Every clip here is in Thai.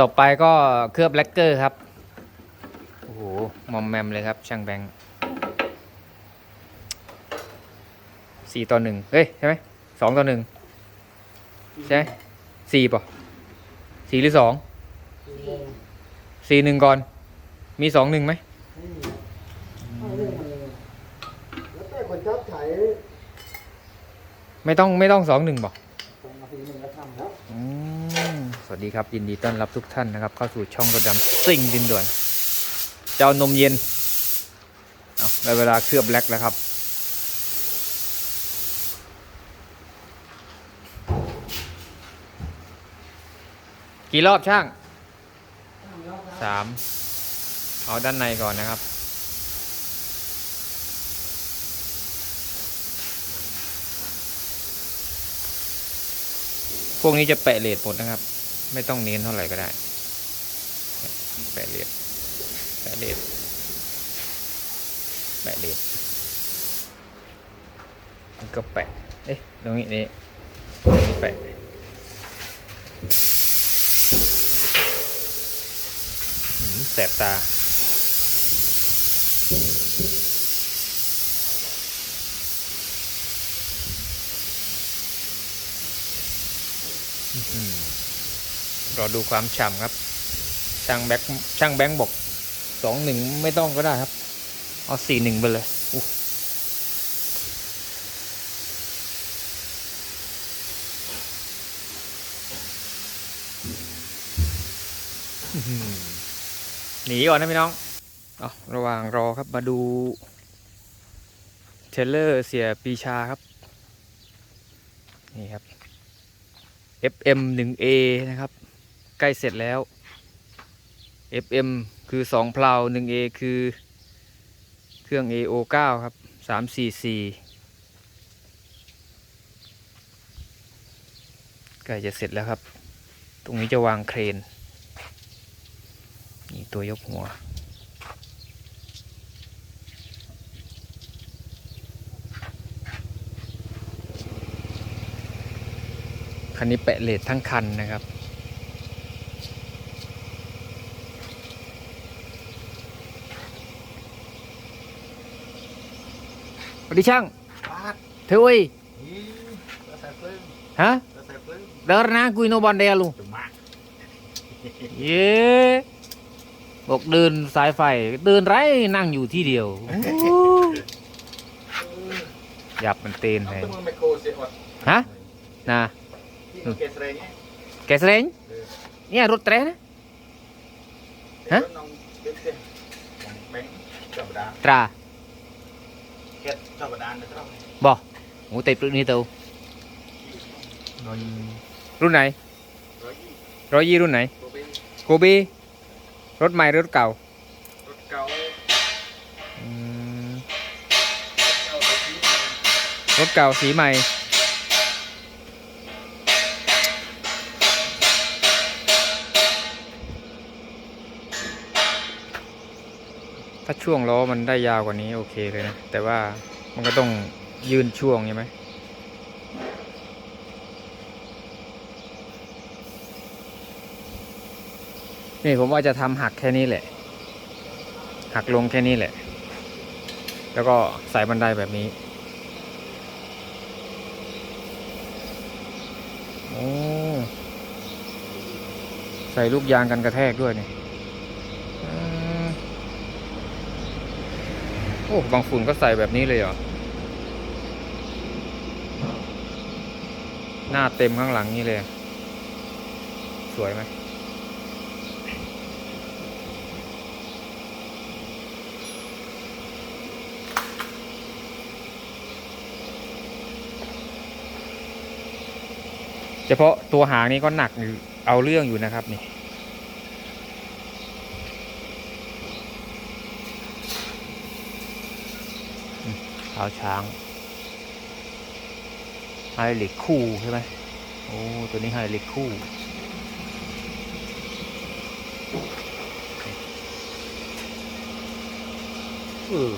ต่อไปก็เคลือบแลกเกอร์ครับ โอ้โห มอมแมมเลยครับ ช่างแบงค์สี่ต่อหนึ่งเฮ้ย ใช่ไหมสองต่อหนึ่งใช่ไหมสี่ป่ะสี่หรือสองสี่หนึ่งก่อน มีสองหนึ่งไหมเอาเรื่องมาเลยแล้วแต่คนชอบใช้ไม่ต้องไม่ต้องสองหนึ่งป่ะสองนาทีหนึ่งก็ทำแล้ว อืมส วัสดีครับ ยินดีต้อนรับทุกท่านนะครับ เข้าสู่ช่องรถดำซิ่งดินด่วน เจ้านมเย็น เอาได้เวลาเคลือบแล็กแล้วครับ กี่รอบช่างสามเอาด้านในก่อนนะครับพวกนี้จะแปะเลดหมดนะครับ ไม่ต้องเน้นเท่าไหร่ก็ได้แปะเลดแปะเลดแปะเลดมันก็แปะเอ๊ะตรงนี้นี่แปะหืมแสบตา รอดูความฉ่ำครับ ช่างแบงค์ช่างแบงค์บอกสองหนึ่งไม่ต้องก็ได้ครับ เอาสี่หนึ่งไปเลยหนีก่อนนะพี่น้องเอาระหว่างรอครับมาดู เทเลอร์เสียปีชาครับ นี่ครับ FM 1A นะครับ ใกล้เสร็จแล้ว FM คือ 2 เพลา 1A คือเครื่อง AO9 ครับ 344 ใกล้จะเสร็จแล้วครับ ตรงนี้จะวางเครน นี่ตัวยกหัวคันนี้แปะเลททั้งคันนะครับ วัสดีช่างปาดเธอเว้ยนี่กระแสเพลิงฮะกระแสเพลิงเดินนะกุยโนบอลเดียลุงจะมากเย้บอกเดินสายไฟเดินไรนั่งอยู่ที่เดียวโอ้หยับมันเตนเอาเลยตัวมือไมโครเสียอดฮะนะที่เกสเรเนี่ยแกเสรงเนี่ยรถเตรนะฮะน้อง เด็กเสียแบงค์จับดานตราเกสจับดานนะครับบอกหมูเตะปลึกนี่เตารุ่นไหนร้อยยี่ร้อยยี่รุ่นไหนตัวเป็นโกบีรถใหม่หรือรถเก่ารถเก่าอืมเก่าตัวที่รถเก่าสีใหม่ ถ้าช่วงล้อมันได้ยาวกว่านี้โอเคเลยนะ แต่ว่ามันก็ต้องยืนช่วงใช่ไหมนี่ผมว่าจะทำหักแค่นี้แหละ หักลงแค่นี้แหละ แล้วก็ใส่บันไดแบบนี้ โอ้ ใส่ลูกยางกันกระแทกด้วยนี่อื โอ้ บางฝุ่นก็ใส่แบบนี้เลยเหรอ หน้าเต็มข้างหลังนี่เลย สวยไหม เฉพาะตัวหางนี้ก็หนักเอาเรื่องอยู่นะครับนี่ อืมเท้าช้างไฮลิกคู่ใช่ไหมโอ้ ตัวนี้ไฮลิกคู่เออ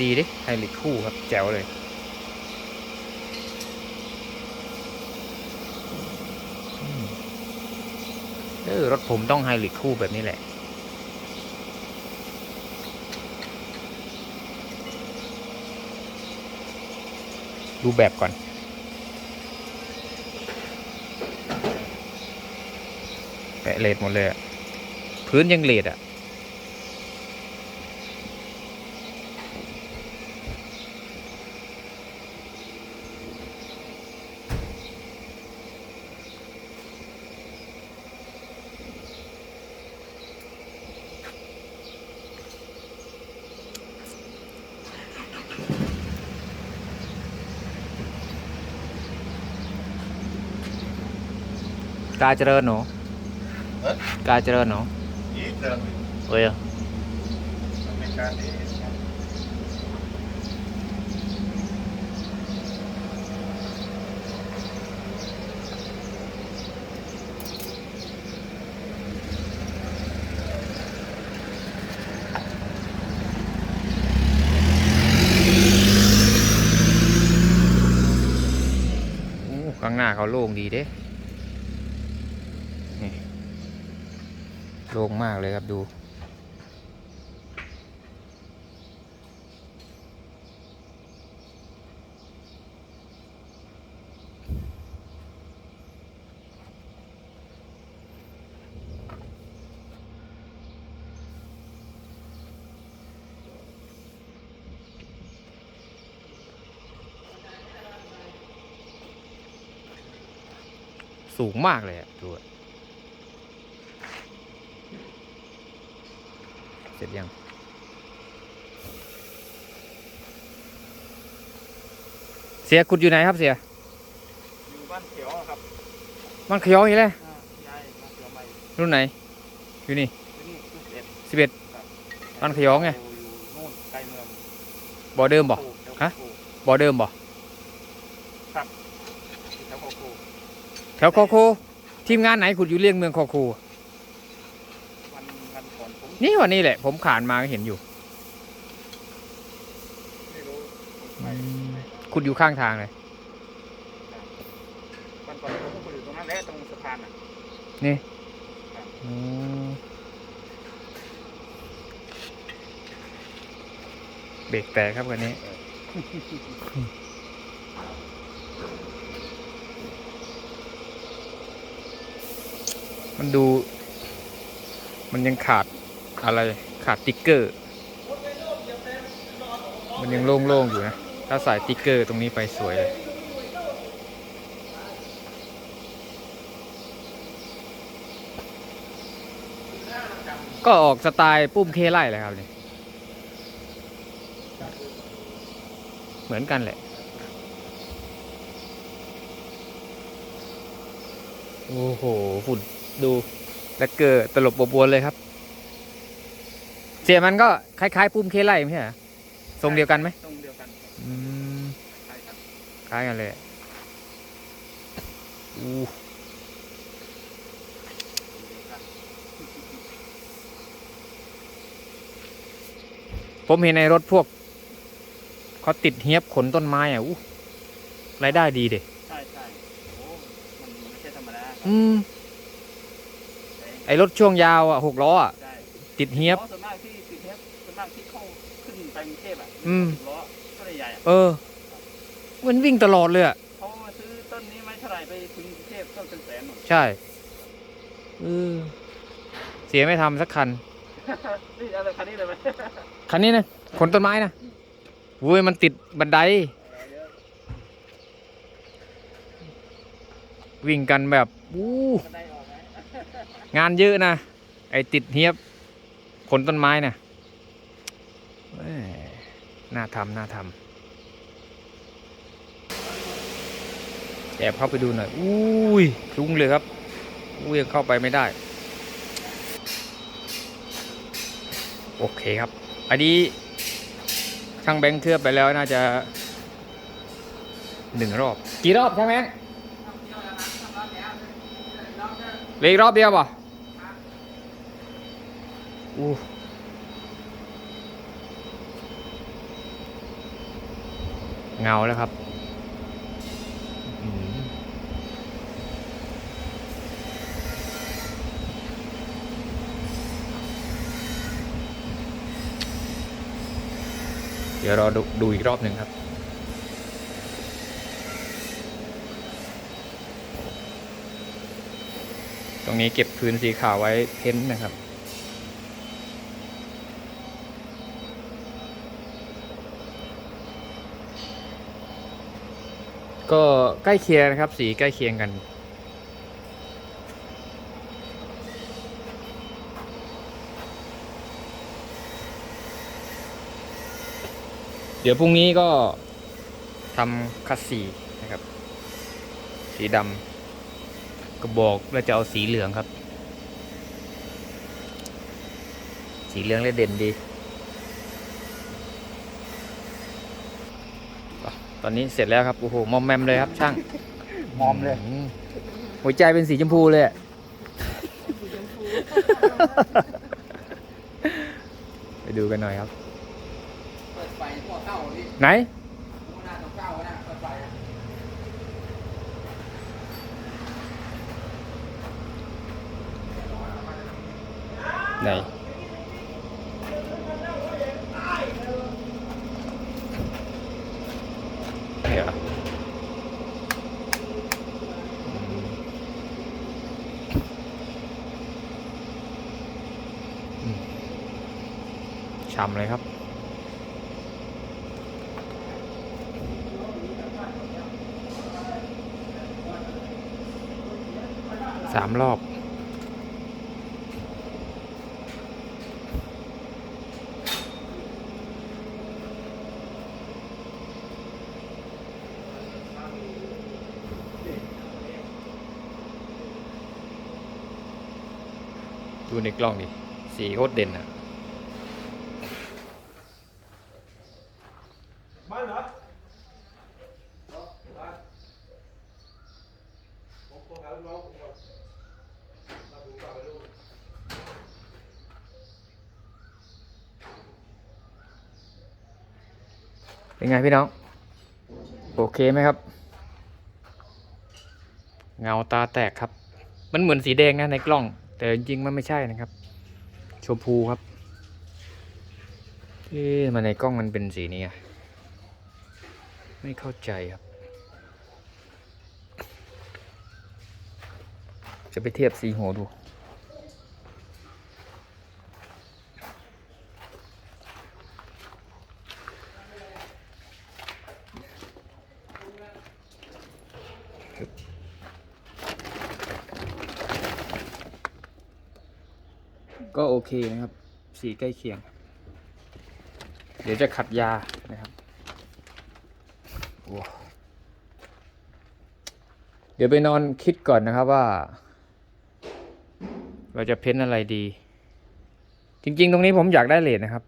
ดีดิไฮลิกคู่ครับ แจ๋วเลยเอเออรถผมต้องไฮลิกคู่แบบนี้แหละ ดูแบบก่อน แปะเลดหมดเลย พื้นยังเลดอะ กาเจริญหนูเอ๊ะกาเจริญหนูอีกเรื่องหนึ่งเว้ยมันเป็นการที่โอ้ข้างหน้าเขาโล่งดีเด้ โล่งมากเลยครับดู สูงมากเลยอะดูอะ สร็จยังเสียขุดอยู่ไหนครับเสียอยู่บ้านเขียวครับมันขยอยอีกแล้วอ่ายายบ้านเขียวใหม่รุ่นไหน อยู่นี่ที่นี่คือสิบเอ็ดสิบเอ็ดบ้านขยองไงอยู่นู่นใกล้เมืองบ่อเดิมบ่โคแถวฮะโคบ่อเดิมบ่อยู่แถวโคโคแถวคอโคทีมงานไหนขุดอยู่เลี่ยงเมืองคอโควันวันก่อ นผมนี่วันนี้แหละ ผมขานมาก็เห็นอยู่ ไม่รู้ผมไปขุดอยู่ข้างทางเลย วันก่อนผมก็อยู่ตรงนั้นแหละตรงสะพานอะอืมเบรกแตกครับกันนี้ มันดู มันยังขาด อะไรขาดติ๊กเกอร์ มันยังโล่งๆอยู่นะ ถ้าใส่ติ๊กเกอร์ตรงนี้ไปสวยเลยก็ออกสไตล์ปุ้มเคไล่เลยครับนี่เหมือนกันแหละ โอ้โห ฝุ่นดูแลกเกอร์ตลบบบวนเลยครับ เสียมันก็คล้ายๆปุ้มเคไล่ไม่ใช่เหรอทรงเดียวกันไหมตรงเดียวกันอืมใช่ครับคล้ายกันเลยอู้เดียวกันผมเห็นในรถพวกเขาติดเฮียบขนต้นไม้อะอู้รายได้ดีเด็ใช่ใช่โอ้มันไม่ใช่ธรรมดาอืมแต่ไอรถช่วงยาวอะหกล้ออะใช่ ติดเฮียบล้อส่วนมากที่ติดเฮียบส่วนมากที่เข้าขึ้นไปกรุงเทพอะอืม ล้อต้นใหญ่ๆอะเออ มันวิ่งตลอดเลยอะ เขามาซื้อต้นนี้ไม่เท่าไหร่ไปถึงกรุงเทพต้นเป็นแสนหมด ใช่เออเสียไม่ทำสักคัน นี่อะไรคันนี้เลยไหม คันนี้นะขนต้นไม้นะโว้ยมันติดบันได วิ่งกันแบบอู้บันไดออกไหมงานเยอะนะ ไอติดเฮียบ ขนต้นไม้นะน่าทำน่าทำแอบเข้าไปดูหน่อย อุ้ยคลุ้งเลยครับ อุ้ยยังเข้าไปไม่ได้ โอเคครับ อันนี้ช่างแบงค์เทือบไปแล้วน่าจะหนึ่งรอบ กี่รอบช่างแบงค์เลยรอบเดียวป่ะ เงาแล้วครับเดี๋ยวเราดดูอีกรอบหนึ่งครับ ตรงนี้เก็บพื้นสีขาวไว้เพ้นนะครับ ก็ใกล้เคียงนะครับ สีใกล้เคียงกันเดี๋ยวพรุ่งนี้ก็ทำคัสสีนะครับ สีดำกระบอกแล้วจะเอาสีเหลืองครับ สีเหลืองเลยเด่นดีอะ ตอนนี้เสร็จแล้วครับโอ้โหมอมแมมเลยครับช่างมอมเลยอืหัวใจเป็นสีชมพูเลยอะไปดูกันหน่อยครับเปิดไฟหัวเต้าพี่ไหนหัวหน้าต้องเก้านะเปิดไฟไหน เดี๋ยวอืม ช้ำเลยครับ สามรอบ ดูในกล้องดิ สีโคตรเด่นอะ บ้านเหรอ เป็นไงพี่น้อง โอเคไหมครับ เงาตาแตกครับ มันเหมือนสีแดงนะในกล้อง แต่จริงๆมันไม่ใช่นะครับชมพูครับเอ๊ะมันในกล้องมันเป็นสีนี้อะไม่เข้าใจครับ จะไปเทียบสีหัวดู โอเคนะครับ สีใกล้เคียง เดี๋ยวจะขัดยานะครับเดี๋ยวไปนอนคิดก่อนนะครับว่า เราจะเพ้นอะไรดี จริง ๆ ตรงนี้ผมอยากได้เลนนะครับ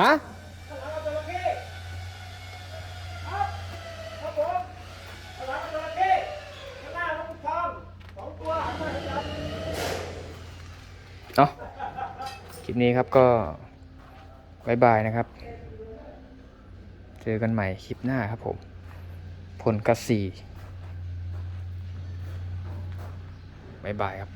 ฮะ ข้างหลังเอาจระเข้ครับครับผมข้างหลังเอาจระเข้ข้างหน้าลูกทองสองตัวหันมาให้กัน เนาะคลิป นี้ครับก็บายบายนะครับ เจอกันใหม่คลิปหน้าครับผม ผลกระสีบายบายครับ